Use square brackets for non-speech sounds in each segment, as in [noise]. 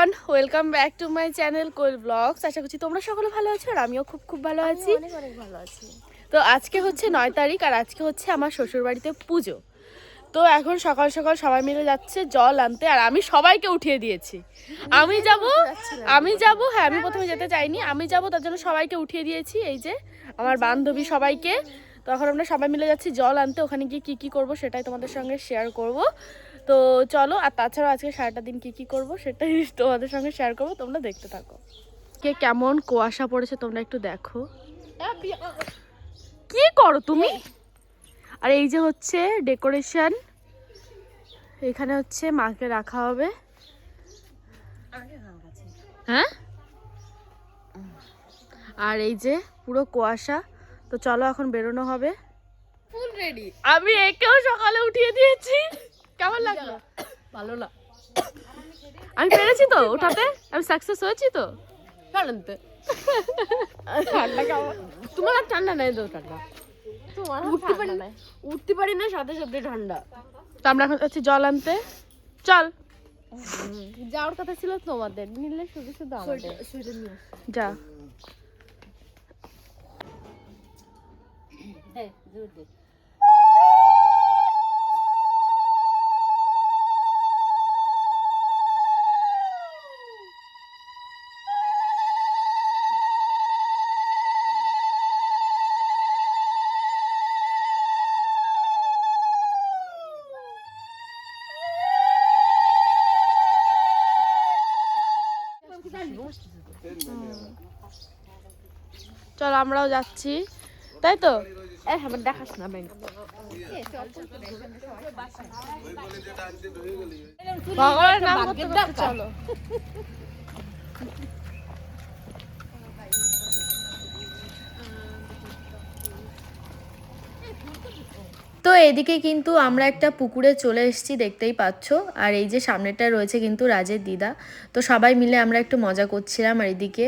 Welcome back to my channel Kol vlogs আশা করছি তোমরা সকলে ভালো আছো আর আমিও খুব খুব ভালো আছি। অনেক অনেক ভালো আছি। তো আজকে হচ্ছে নয় তারিখ আর আজকে হচ্ছে আমার শ্বশুর বাড়িতে পুজো। তো এখন সকাল সকাল সবাই মিলে যাচ্ছে জল আনতে আর আমি সবাইকে উঠিয়ে দিয়েছি। আমি যাব আমি যাব হ্যাঁ আমি প্রথমে যেতে চাইনি আমি যাব তার জন্য সবাইকে উঠিয়ে দিয়েছি এই যে আমার বান্ধবী সবাইকে। তো এখন আমরা সবাই মিলে যাচ্ছি জল আনতে ওখানে গিয়ে কী কী করব সেটাই তোমাদের সঙ্গে শেয়ার করব। তো চলো আর তাছাড়াও আজকে সারাটা দিন কী কী করব সেটাই [laughs] তোমাদের সঙ্গে শেয়ার করব তোমরা দেখতে থাকো। কে কেমন কুয়াশা পড়েছে তোমরা একটু দেখো। কি করো তুমি? আর এই যে হচ্ছে ডেকোরেশন এখানে হচ্ছে মাকে রাখা হবে। হ্যাঁ আর এই যে পুরো কুয়াশা তো চলো এখন বেরোনো হবে। ফুল রেডি আমি একেও সকালে উঠিয়ে দিয়েছি। কেমন লাগল? ভালো না আমি পেরেছি তো ওঠাতে? আমি সাকসেস হয়েছি তো? ঠান্ডা ঠান্ডা কেমন? তোমার আর ঠান্ডা নাই তো ঠান্ডা। উঠতে পারি না উঠতে পারি না সাথে সাথে ঠান্ডা। তো আমরা এখন যাচ্ছি জল আনতে। চল। যাওয়ার কথা ছিল তোমাদের নিলে শুধু শুধু আমাদের। যা। চল আমরাও যাচ্ছি। তাই তো? আমার দেখাস না ব্যাংক। ভগবানের নাম করতে চলো। [laughs] তো এদিকে কিন্তু আমরা একটা পুকুরে চলে এসেছি, দেখতেই পাচ্ছ। আর এই যে সামনেটা রয়েছে কিন্তু রাজের দিদা। তো সবাই মিলে আমরা একটু মজা করছিলাম আর এদিকে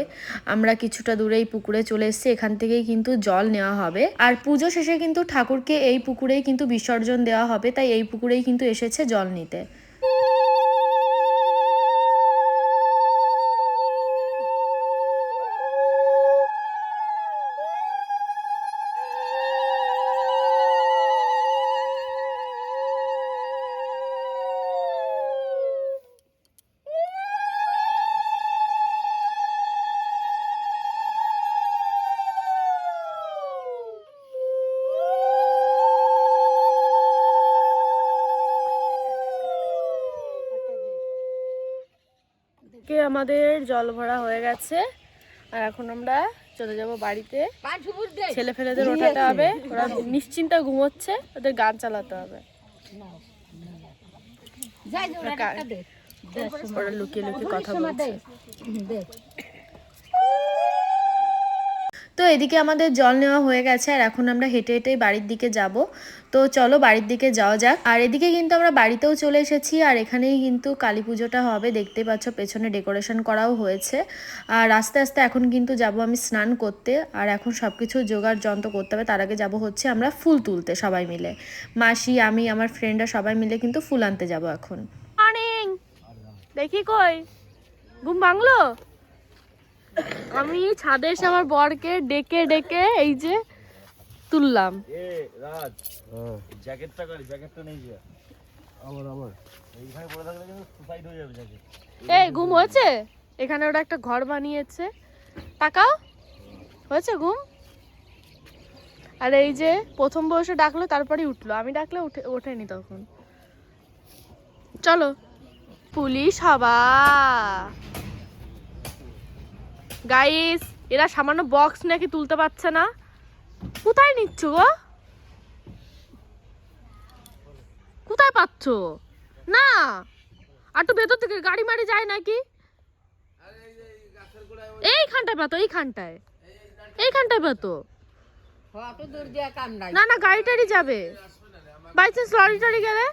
আমরা কিছুটা দূরে এই পুকুরে চলে এসেছি, এখান থেকেই কিন্তু জল নেওয়া হবে। আর পুজো শেষে কিন্তু ঠাকুরকে এই পুকুরেই কিন্তু বিসর্জন দেওয়া হবে, তাই এই পুকুরেই কিন্তু এসেছে জল নিতে। আমাদের জল ভরা হয়ে গেছে। আর এখন আমরা চলে যাব বাড়িতে। ছেলে ফেলেদের ওঠাতে হবে ওরা নিশ্চিন্তে ঘুমোচ্ছে ওদের গান চালাতে হবে। ওরা লুকিয়ে লুকিয়ে কথা বলছে। তো এদিকে আমাদের জল নেওয়া হয়ে গেছে আর এখন আমরা হেঁটে হেঁটেই বাড়ির দিকে যাব। তো চলো বাড়ির দিকে যাওয়া যাক। আর এদিকে কিন্তু আমরা বাড়িতেও চলে এসেছি আর এখানেই কিন্তু কালী পুজোটা হবে। দেখতেই পাচ্ছ পেছনে ডেকোরেশন করাও হয়েছে। আর আস্তে আস্তে এখন কিন্তু যাব আমি স্নান করতে। আর এখন সব কিছু জোগাড় যন্ত্র করতে হবে। তার আগে যাব হচ্ছে আমরা ফুল তুলতে সবাই মিলে। মাসি, আমি, আমার ফ্রেন্ডরা সবাই মিলে কিন্তু ফুল আনতে যাব এখন। দেখি কই? ঘুম ভাঙলো? আমি ছাদে এসে আমার বরকে ডেকে ডেকে এই যে তুললাম। এ রাজ। জ্যাকেটটা করি? জ্যাকেটটা নেই যে। আমার আমার। এইখানে পড়ে থাকলে কিন্তু সুসাইড হয়ে যাবে জ্যাকেট। এই ঘুম হয়েছে? এখানে ওরা একটা ঘর বানিয়েছে। তাকাও। হয়েছে ঘুম? আর এই যে প্রথম বয়সে ডাকলো তারপরে উঠল। আমি ডাকলে উঠে ওঠেনি তখন। চলো। পুলিশ হবা। গাইস এরা সামান্য বক্স নাকি তুলতে পারছে না? কোথায় নিচ্ছ গো? কোথায় পাচ্ছ? না। আর তো ভেতর থেকে গাড়ি মারি যায় নাকি? এইখানটায় পাতো, এইখানটায়। এইখানটায় পাতো। না না গাড়ি টাড়ি যাবে বাই চান্স লরি টাড়ি গেলে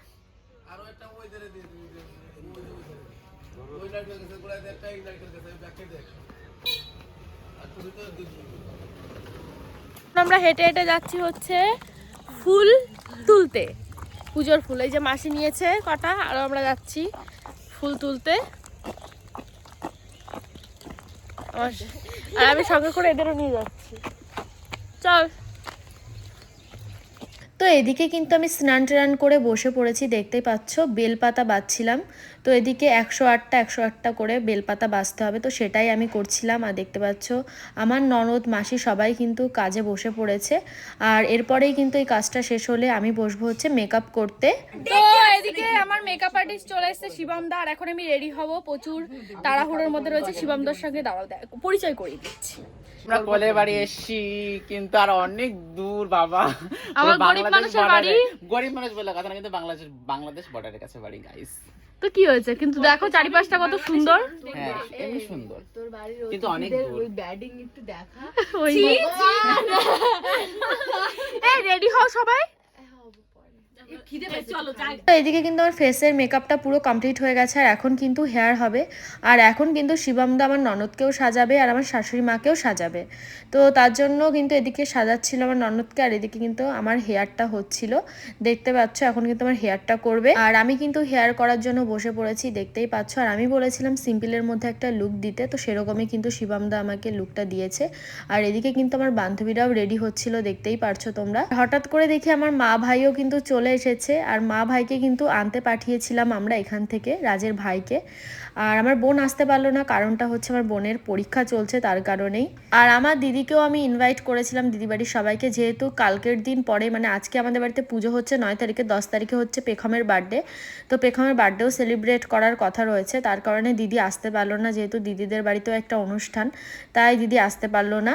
আমরা হেঁটে হেঁটে যাচ্ছি হচ্ছে ফুল তুলতে। পুজোর ফুল, এই যে মাসি নিয়েছে কটা, আর আমরা যাচ্ছি ফুল তুলতে। আর আমি সঙ্গে করে এদেরও নিয়ে যাচ্ছি। চল। তো এদিকে কিন্তু আমি স্নান টান করে বসে পড়েছি, দেখতেই পাচ্ছ, বেলপাতা বাজছিলাম তো এদিকে একশো আটটা একশো আটটা করে বেলপাতা বাজতে হবে, তো সেটাই আমি করছিলাম। আর দেখতে পাচ্ছ, আমার ননদ, মাসি সবাই কিন্তু কাজে বসে পড়েছে। আর এরপরেই কিন্তু এই কাজটা শেষ হলে আমি বসবো হচ্ছে মেকআপ করতে। তো এদিকে আমার মেকআপ আর্টিস্ট চলে এসেছে শিবম দা আর এখন আমি রেডি হব প্রচুর তাড়াহুড়োর মধ্যে রয়েছে শিবম দার সঙ্গে দেখ, পরিচয় করিয়ে দিচ্ছি। আমরা কোলে বাড়ি এসছি কিন্তু আর অনেক দূর বাবা। আমার গরিব বাংলাদেশ মানুষের বাড়ি। গরিব মানুষ বলে কথা না কিন্তু বাংলাদেশ বাংলাদেশ বর্ডারের কাছে বাড়ি গাইস তো কি হয়েছে? কিন্তু দেখো চারিপাশটা কত সুন্দর। হ্যাঁ এমনি সুন্দর। কিন্তু অনেক ওই [laughs] [laughs] এই রেডি হও সবাই। এদিকে কিন্তু আমার ফেসের মেকআপটা পুরো কমপ্লিট হয়ে গেছে আর এখন কিন্তু হেয়ার হবে। আর এখন কিন্তু শিবমদা আমার ননদকেও সাজাবে আর আমার শাশুড়ি মাকেও সাজাবে। তো তার জন্য কিন্তু এদিকে সাজাচ্ছিল আমার ননদকে আর এদিকে কিন্তু আমার হেয়ারটা হচ্ছিল। দেখতে পাচ্ছ এখন কিন্তু আমার হেয়ারটা করবে। আর আমি কিন্তু হেয়ার করার জন্য বসে পড়েছি দেখতেই পাচ্ছ। আর আমি বলেছিলাম সিম্পলের মধ্যে একটা লুক দিতে তো সেরকমই কিন্তু শিবমদা আমাকে লুকটা দিয়েছে। আর এদিকে কিন্তু আমার বান্ধবীরাও রেডি হচ্ছিল দেখতেই পারছ তোমরা। হঠাৎ করে দেখি আমার মা ভাইও কিন্তু চলে এসেছে আর মা ভাইকে কিন্তু আনতে পাঠিয়েছিলাম আমরা এখান থেকে, রাজের ভাইকে। আর আমার বোন আসতে পারল না, কারণটা হচ্ছে আমার বোনের পরীক্ষা চলছে তার কারণেই। আর আমার দিদিকেও আমি ইনভাইট করেছিলাম দিদি বাড়ির সবাইকে, যেহেতু কালকের দিন পরে মানে আজকে আমাদের বাড়িতে পুজো হচ্ছে নয় তারিখে, দশ তারিখে হচ্ছে পেখমের বার্থডে তো পেখমের বার্থডেও সেলিব্রেট করার কথা রয়েছে, তার কারণে দিদি আসতে পারল না, যেহেতু দিদিদের বাড়িতেও একটা অনুষ্ঠান, তাই দিদি আসতে পারল না।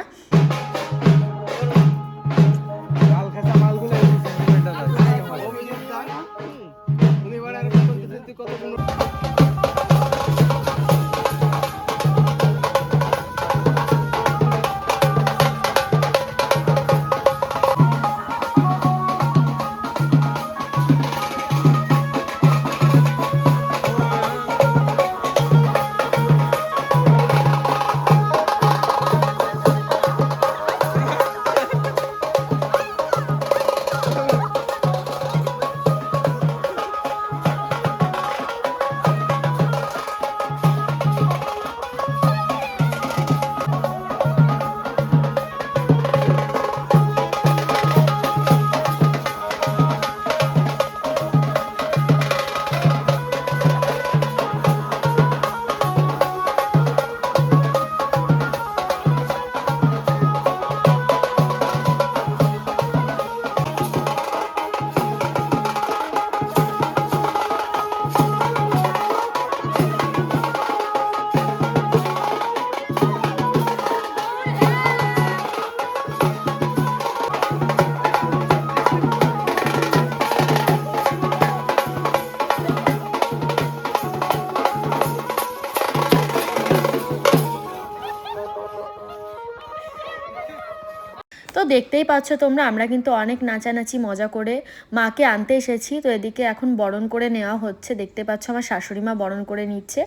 দেখতেই পাচ্ছ তোমরা, আমরা কিন্তু অনেক নাচানাচি, মজা করে মাকে আনতে এসেছি। তো এদিকে এখন বরণ করে নেওয়া হচ্ছে, দেখতে পাচ্ছ আমার শাশুড়ি মা বরণ করে নিচ্ছে।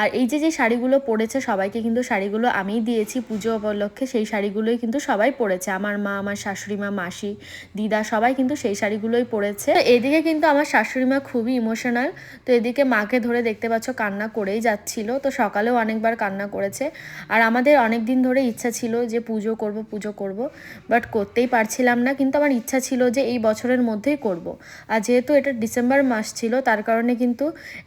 আর এই যে যে শাড়িগুলো পরেছে, সবাইকে কিন্তু শাড়িগুলো আমিই দিয়েছি পুজো উপলক্ষে, সেই শাড়িগুলোই কিন্তু সবাই পরেছে। আমার মা, আমার শাশুড়ি মা, মাসি, দিদা, সবাই কিন্তু সেই শাড়িগুলোই পরেছে। এদিকে কিন্তু আমার শাশুড়ি মা খুবই ইমোশনাল। তো এদিকে মাকে ধরে দেখতে পাচ্ছ কান্না করেই যাচ্ছিল। তো সকালেও অনেকবার কান্না করেছে। আর আমাদের অনেক দিন ধরে ইচ্ছা ছিল যে পুজো করব পুজো করব। বাট করতেই পারছিলাম না, কিন্তু আমার ইচ্ছা ছিল যে এই বছরের মধ্যেই করব। আর যেহেতু এটা ডিসেম্বর মাস ছিল, তার কারণে কিন্তু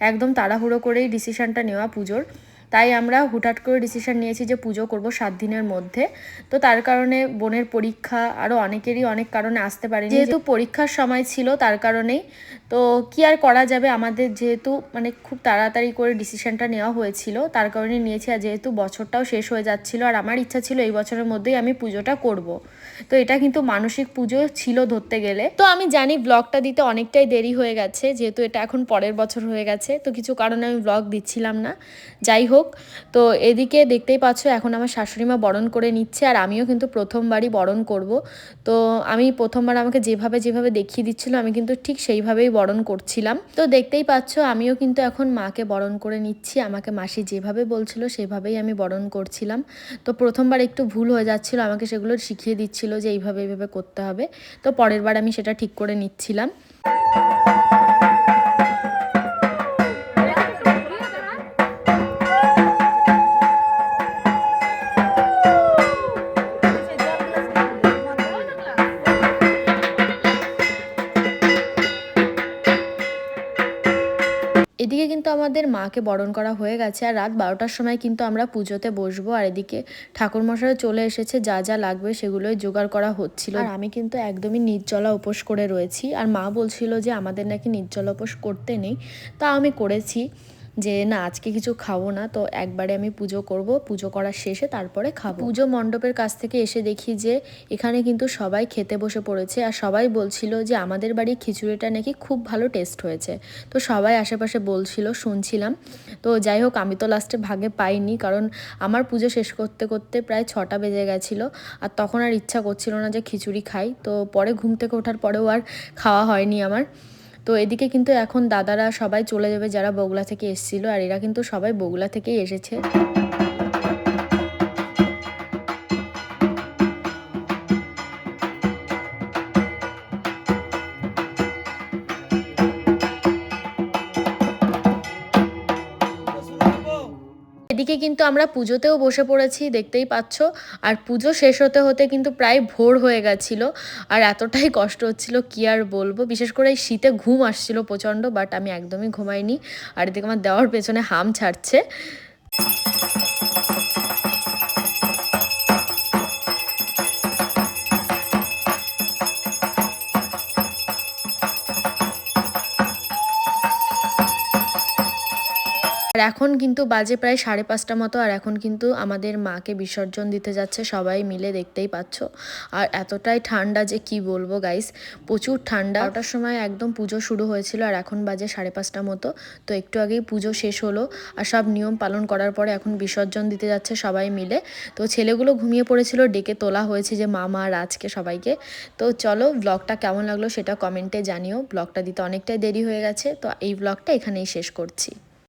একদম তাড়াহুড়ো করেই ডিসিশানটা নেওয়া পুজোর। তাই আমরা হুটহাট করে ডিসিশন নিয়েছি যে পুজো করব সাত দিনের মধ্যে। তো তার কারণে বোনের পরীক্ষা আরও অনেকেরই অনেক কারণে আসতে পারেনি। যেহেতু পরীক্ষার সময় ছিল তার কারণেই তো কি আর করা যাবে? আমাদের যেহেতু মানে খুব তাড়াতাড়ি করে ডিসিশনটা নেওয়া হয়েছিল তার কারণে নিয়েছি। আর যেহেতু বছরটাও শেষ হয়ে যাচ্ছিল আর আমার ইচ্ছা ছিল এই বছরের মধ্যেই আমি পুজোটা করব। তো এটা কিন্তু মানসিক পুজো ছিল ধরতে গেলে। তো আমি জানি ব্লগটা দিতে অনেকটাই দেরি হয়ে গেছে যেহেতু এটা এখন পরের বছর হয়ে গেছে তো কিছু কারণে আমি ব্লগ দিচ্ছিলাম না। যাই হোক তো এদিকে দেখতেই পাচ্ছ এখন আমার শাশুড়ি মা বরণ করে নিচ্ছে আর আমিও কিন্তু প্রথমবারই বরণ করব। তো আমি প্রথমবার আমাকে যেভাবে যেভাবে দেখিয়ে দিচ্ছিল আমি কিন্তু ঠিক সেইভাবেই বরণ করছিলাম। তো দেখতেই পাচ্ছ আমিও কিন্তু এখন মাকে বরণ করে নিচ্ছি, আমাকে মাসি যেভাবে বলছিল সেভাবেই আমি বরণ করছিলাম। তো প্রথমবার একটু ভুল হয়ে যাচ্ছিল, আমাকে সেগুলো শিখিয়ে দিচ্ছিল যে এইভাবে এইভাবে করতে হবে। তো পরের বার আমি সেটা ঠিক করে নিচ্ছিলাম। আমাদের মাকে বরণ করা হয়ে গেছে আর রাত বারোটার সময় কিন্তু আমরা পুজোতে বসবো। আর এদিকে ঠাকুরমশাই চলে এসেছে, যা যা লাগবে সেগুলোই জোগাড় করা হচ্ছিল। আর আমি কিন্তু একদমই নির্জলা উপোস করে রয়েছি। আর মা বলছিল যে আমাদের নাকি নির্জলা উপোস করতে নেই। তা আমি করেছি। যে, না, আজকে কিছু খাব না, তো একবারে আমি পুজো করব, পুজো করার শেষে তারপরে খাব। পুজো মণ্ডপের কাছ থেকে এসে দেখি যে, এখানে কিন্তু সবাই খেতে বসে পড়েছে আর সবাই বলছিল যে, আমাদের বাড়ির খিচুড়িটা নাকি খুব ভালো টেস্ট হয়েছে। তো সবাই আশেপাশে বলছিল, শুনছিলাম। তো যাই হোক, আমি তো লাস্টে ভাগে পাইনি কারণ আমার পুজো শেষ করতে করতে প্রায় ছটা বেজে গেছিল আর তখন আর ইচ্ছা করছিল না যে খিচুড়ি খাই। তো পরে ঘুম থেকে ওঠার পরেও আর খাওয়া হয়নি আমার। তো এদিকে কিন্তু এখন দাদারা সবাই চলে যাবে যারা বগুলা থেকে এসেছিল, আর এরা কিন্তু সবাই বগুলা থেকেই এসেছে। এদিকে কিন্তু আমরা পুজোতেও বসে পড়েছি, দেখতেই পাচ্ছ। আর পুজো শেষ হতে হতে কিন্তু প্রায় ভোর হয়ে গেছিল। আর এতটাই কষ্ট হচ্ছিল, কি আর বলব? বিশেষ করে এই শীতে ঘুম আসছিল প্রচণ্ড বাট আমি একদমই ঘুমাইনি। আর এদিকে আমার দেওয়ার পেছনে হাম ছাড়ছে। আর এখন কিন্তু বাজে প্রায় সাড়ে পাঁচটা মতো, আর এখন কিন্তু আমাদের মাকে বিসর্জন দিতে যাচ্ছে সবাই মিলে, দেখতেই পাচ্ছ। আর এতটাই ঠান্ডা যে কি বলব গাইস প্রচুর ঠান্ডা। ওটার সময় একদম পুজো শুরু হয়েছিল, আর এখন বাজে সাড়ে পাঁচটা মতো। তো একটু আগেই পুজো শেষ হলো, আর সব নিয়ম পালন করার পরে এখন বিসর্জন দিতে যাচ্ছে সবাই মিলে। তো ছেলেগুলো ঘুমিয়ে পড়েছিল, ডেকে তোলা হয়েছে যে মামা আর আজকে সবাইকে। তো চলো ব্লগটা কেমন লাগল সেটা কমেন্টে জানিও। ব্লগটা দিতে অনেকটাই দেরি হয়ে গেছে, তো এই ব্লগটা এখানেই শেষ করছি।